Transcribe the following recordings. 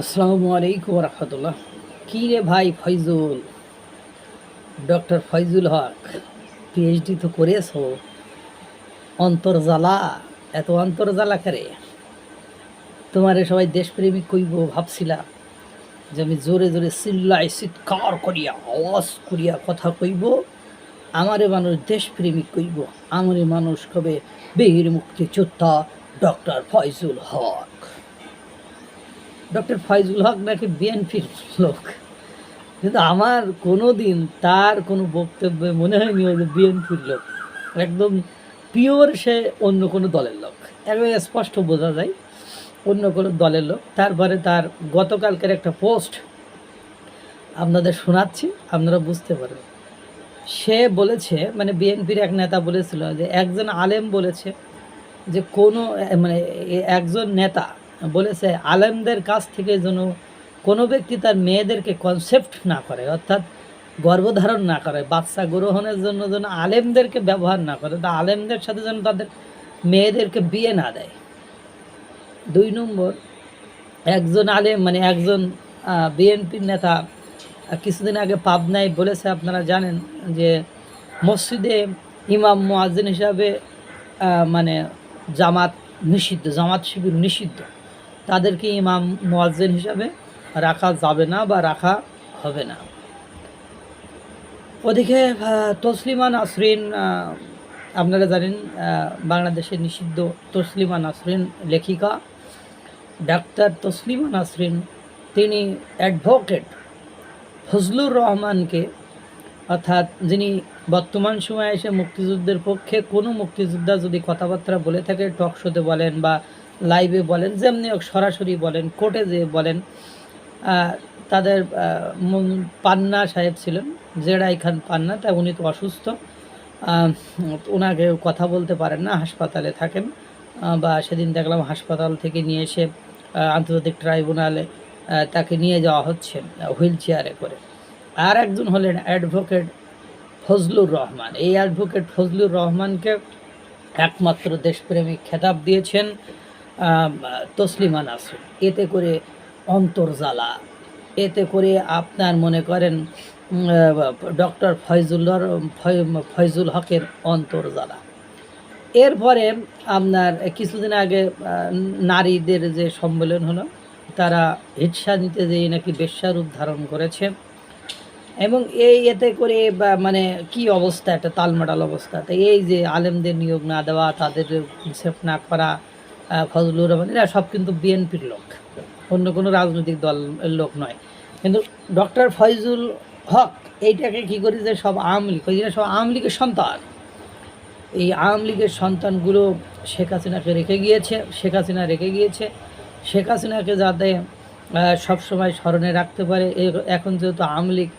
আসসালামু আলাইকুম রহমতুল্লাহ কী রে ভাই ফয়জুল? ডক্টর ফয়জুল হক পিএইচডি তো করেছ। অন্তর্জালা এত অন্তর্জালা করে? তোমারে সবাই দেশপ্রেমিক কইব ভাবছিলাম যে আমি জোরে জোরে চিল্লাই চিৎকার করিয়া, আওয়াজ করিয়া কথা কইব। আমারে মানুষ দেশপ্রেমিক কইব। আমারে মানুষ কবে বীর মুক্তিযোদ্ধা ডক্টর ফয়জুল হক। ডক্টর ফয়জুল হক নাকি বিএনপির লোক। কিন্তু আমার কোনো দিন তার কোনো বক্তব্যে মনে হয়নি ও যে বিএনপির লোক। একদম পিওর সে অন্য কোনো দলের লোক। একবারে স্পষ্ট বোঝা যায়, অন্য কোনো দলের লোক। তারপরে তার গতকালকের একটা পোস্ট আপনাদের শোনাচ্ছি, আপনারা বুঝতে পারবেন। সে বলেছে মানে বিএনপির এক নেতা বলেছিল যে, একজন আলেম বলেছে যে, কোনো মানে একজন নেতা বলেছে, আলেমদের কাছ থেকে যেন কোনো ব্যক্তি তার মেয়েদেরকে কনসেপ্ট না করে, অর্থাৎ গর্ভধারণ না করে, বাচ্চা গ্রহণের জন্য যেন আলেমদেরকে ব্যবহার না করে, তা আলেমদের সাথে যেন তাদের মেয়েদেরকে বিয়ে না দেয়। দুই নম্বর, একজন আলেম মানে একজন বিএনপির নেতা কিছুদিন আগে পাবনায় বলেছে, আপনারা জানেন যে মসজিদে ইমাম মুয়াজ্জিন হিসাবে মানে জামাত নিষিদ্ধ, জামাত শিবির নিষিদ্ধ। তাদেরকে ইমাম, মুয়াজ্জিন হিসাবে রাখা যাবে না বা রাখা হবে না। ওদিকে তসলিমা নাসরিন আপনারা জানেন বাংলাদেশের নিষিদ্ধ তসলিমা নাসরিন লেখিকা। ডাক্তার তসলিমা নাসরিন, তিনি অ্যাডভোকেট ফজলুর রহমানকে, অর্থাৎ যিনি বর্তমান সময়ে এসে মুক্তিযুদ্ধের পক্ষে কোনো মুক্তিযোদ্ধা যদি কথাবার্তা বলে থাকে টক শোতে বলেন বা লাইভে বলেন, যেমনি হোক সরাসরি বলেন কোর্টে যে বলেন তাদের পান্না সাহেব ছিলেন জেডাই খান পান্না, তা উনি তো অসুস্থ ওনাকে কথা বলতে পারেন না, হাসপাতালে থাকেন বা সেদিন দেখলাম হাসপাতাল থেকে নিয়ে এসে আন্তর্জাতিক ট্রাইব্যুনালে তাকে নিয়ে যাওয়া হচ্ছে, হুইল চেয়ারে করে। আর একজন হলেন অ্যাডভোকেট ফজলুর রহমান। এই অ্যাডভোকেট ফজলুর রহমানকে একমাত্র দেশপ্রেমিক খেতাব দিয়েছেন তসলিমা নাসরিন এতে করে অন্তর্জালা এতে করে আপনার মনে করেন ডক্টর ফয়জুল্লার ফয়- ফয়জুল হকের অন্তর্জালা এরপরে আপনার কিছুদিন আগে নারীদের যে সম্মেলন হলো, তারা হিৎসা নিতে যেয়ে নাকি বেশ্যারূপ ধারণ করেছে। এবং এই এতে করে বা মানে কি অবস্থা, একটা তালমাটাল অবস্থা। তো এই যে আলেমদের নিয়োগ না দেওয়া, তাদের সেফ না করা ফজলুর রহমান, এরা সব কিন্তু বিএনপির লোক। অন্য কোনো রাজনৈতিক দলের লোক নয়। কিন্তু ডক্টর ফয়জুল হক এইটাকে কী করেছে? সব আওয়ামী লীগ ওই সব আওয়ামী লীগের সন্তান। এই আওয়ামী লীগের সন্তানগুলো শেখ হাসিনাকে রেখে গিয়েছে, শেখ হাসিনা রেখে গিয়েছে। শেখ হাসিনাকে যাতে সবসময় স্মরণে রাখতে পারে। এখন যেহেতু আওয়ামী লীগ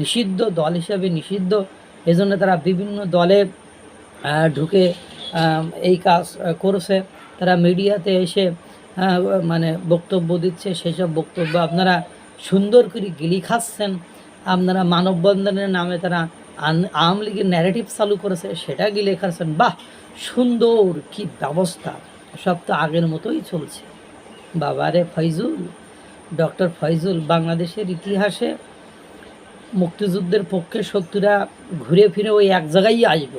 নিষিদ্ধ, দল হিসাবে নিষিদ্ধ, এজন্য তারা বিভিন্ন দলে ঢুকে এই কাজ করছে। তারা মিডিয়াতে এসে মানে বক্তব্য দিচ্ছে, সেসব বক্তব্য আপনারা সুন্দর করে গিলি খাচ্ছেন। আপনারা মানববন্ধনের নামে তারা আওয়ামী লীগের ন্যারেটিভ চালু করেছে, সেটা গিলে খাচ্ছেন। বাহ! সুন্দর কি ব্যবস্থা! সব তো আগের মতোই চলছে। বাবারে ফয়জুল! ডক্টর ফয়জুল, বাংলাদেশের ইতিহাসে মুক্তিযুদ্ধের পক্ষে শক্তিরা ঘুরে ফিরে ওই এক জায়গায় আসব।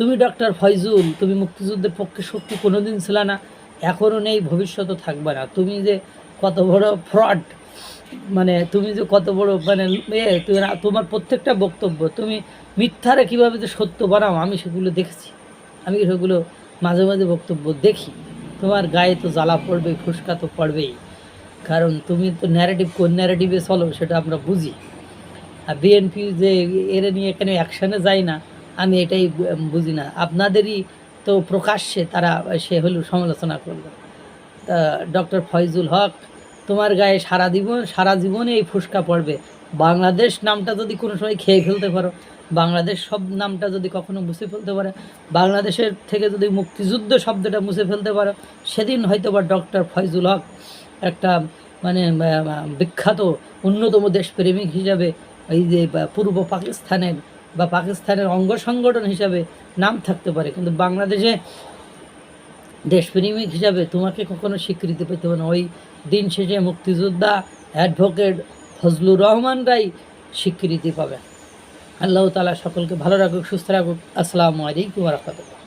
তুমি ডক্টর ফয়জুল, তুমি মুক্তিযুদ্ধের পক্ষে শক্তি কোনোদিন ছিল না এখনও নেই ভবিষ্যতও থাকবে না। তুমি যে কত বড় ফ্রড মানে তুমি যে কত বড় মানে এ তুমি- তোমার প্রত্যেকটা বক্তব্য, তুমি মিথ্যারে কীভাবে যে সত্য বানাও, আমি সেগুলো দেখেছি। আমি সেগুলো মাঝে মাঝে বক্তব্য দেখি। তোমার গায়ে তো জ্বালা পড়বে ফুসকা তো পড়বেই। কারণ তুমি তো ন্যারেটিভ কোন ন্যারেটিভে চলো, সেটা আমরা বুঝি। আর বিএনপি যে, এর নিয়ে এখানে অ্যাকশানে যায় না। আমি এটাই বুঝি না। আপনাদেরই তো প্রকাশ্যে তারা, সে হলো সমালোচনা করল। ডক্টর ফয়জুল হক, তোমার গায়ে সারা জীবন সারা জীবনে এই ফুসকা পড়বে। বাংলাদেশ নামটা যদি কোনো সময় খেয়ে ফেলতে পারো, বাংলাদেশ সব নামটা যদি কখনো মুছে ফেলতে পারে, বাংলাদেশের থেকে যদি মুক্তিযুদ্ধ শব্দটা মুছে ফেলতে পারো, সেদিন হয়তো বা ডক্টর ফয়জুল হক একটা মানে বিখ্যাত, অন্যতম দেশপ্রেমিক হিসাবে এই যে পূর্ব পাকিস্তানের বা পাকিস্তানের অঙ্গ সংগঠন হিসাবে নাম থাকতে পারে, কিন্তু বাংলাদেশে দেশপ্রেমিক হিসাবে তোমাকে কখনো স্বীকৃতি পেতে হবে না। ওই দিন শেষে মুক্তিযোদ্ধা অ্যাডভোকেট ফজলুর রহমানরাই স্বীকৃতি পাবে আল্লাহ তালা সকলকে ভালো রাখুক, সুস্থ রাখুক। আসসালামু আলাইকুম রহমতুল্লাহ।